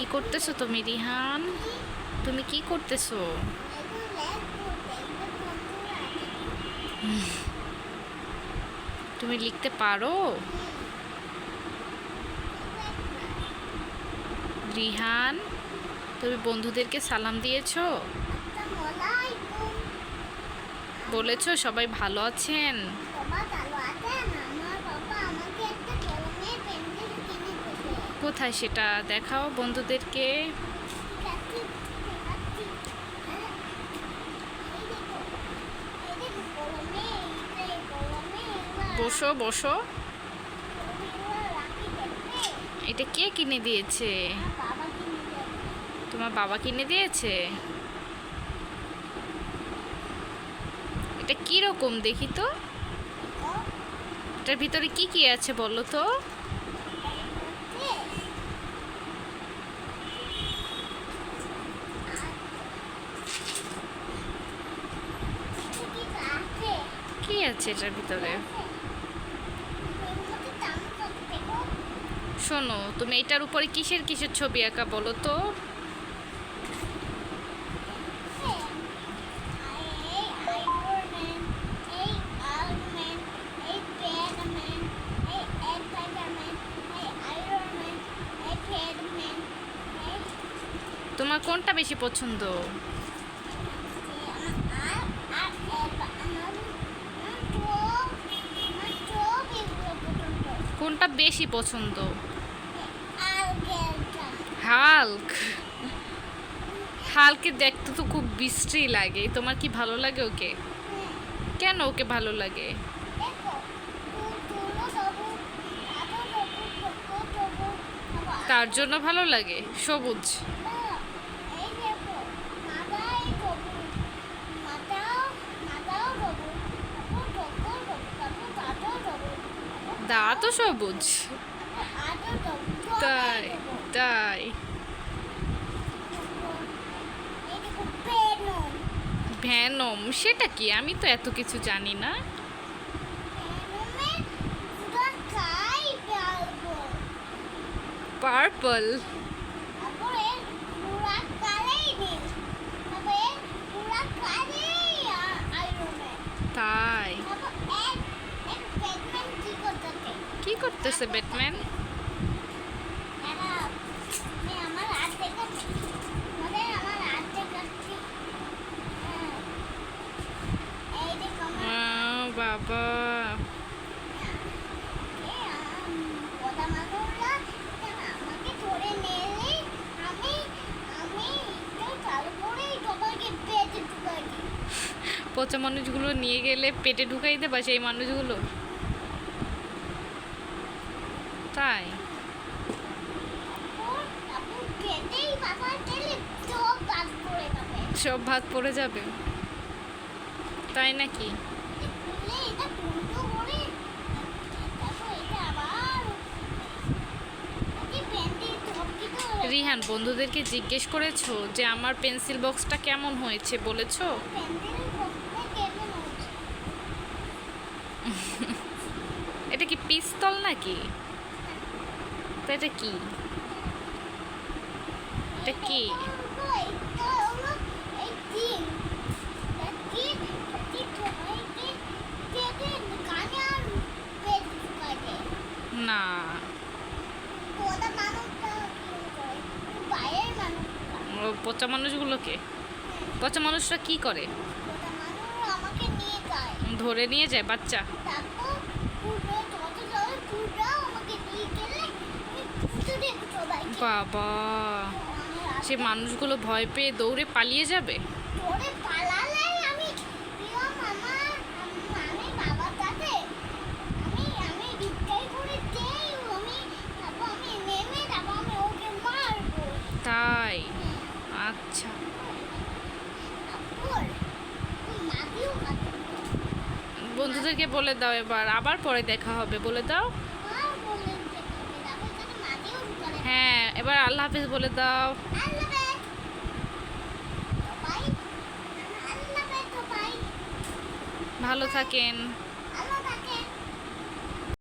কি করতেছো তুমি, রিহান? তুমি কি করতেছো? তুমি লিখতে পারো? রিহান, তুমি বন্ধুদেরকে সালাম দিয়েছ? বলেছ সবাই ভালো আছেন। কোথায় সেটা দেখাও বন্ধুদেরকে। বসো বসো। এটা কে কিনে দিয়েছে? তোমার বাবা কিনে দিয়েছে? এটা কি রকম দেখি তো? এটার ভিতরে কি কি আছে বলো তো কি আছে এটার ভিতরে? শোনো, তুমি এটার উপরে কিসের কিসের ছবি আঁকা বলো তো? তোমার কোনটা বেশি পছন্দ? কোনটা বেশি পছন্দ? হাল্ক। হালকে। দেখতে তো খুব বিশ্রী লাগে। তোমার কি ভালো লাগে ওকে? কেন ওকে ভালো লাগে? তার জন্য ভালো লাগে? সবুজ। দা তো সবুজ তাই তাই। ভ্যানম সেটা কি? আমি তো এত কিছু জানি না। পার্পল? করতেছে ব্যাটম্যান বাবা। পচা মানুষগুলো নিয়ে গেলে পেটে ঢুকাই দেবা সেই মানুষগুলো? তাই সব ভাত পড়ে যাবে। তাই নাকি? রিহান বন্ধুদেরকে জিজ্ঞেস করেছ যে আমার পেন্সিল বক্সটা কেমন হয়েছে বলেছ? এটা কি পিস্তল নাকি? তো এটা কি? এটা কি? না। পচা মানুষগুলোকে? পচা মানুষরা কি করে? ধরে নিয়ে যায় বাচ্চা তারপর পুরো যত জল পুরো আমাকে নিয়ে গেলে আমি পুজো দেবো সবাইকে বাবা সে মানুষগুলো ভয় পেয়ে দৌড়ে পালিয়ে যাবে? তাই? আচ্ছা। মাটিও কাটবো। বন্ধুদেরকে বলে দাও এবার আবার পরে দেখা হবে বলে দাও। হ্যাঁ এবার আল্লাহ হাফিজ বলে দাও ভালো থাকেন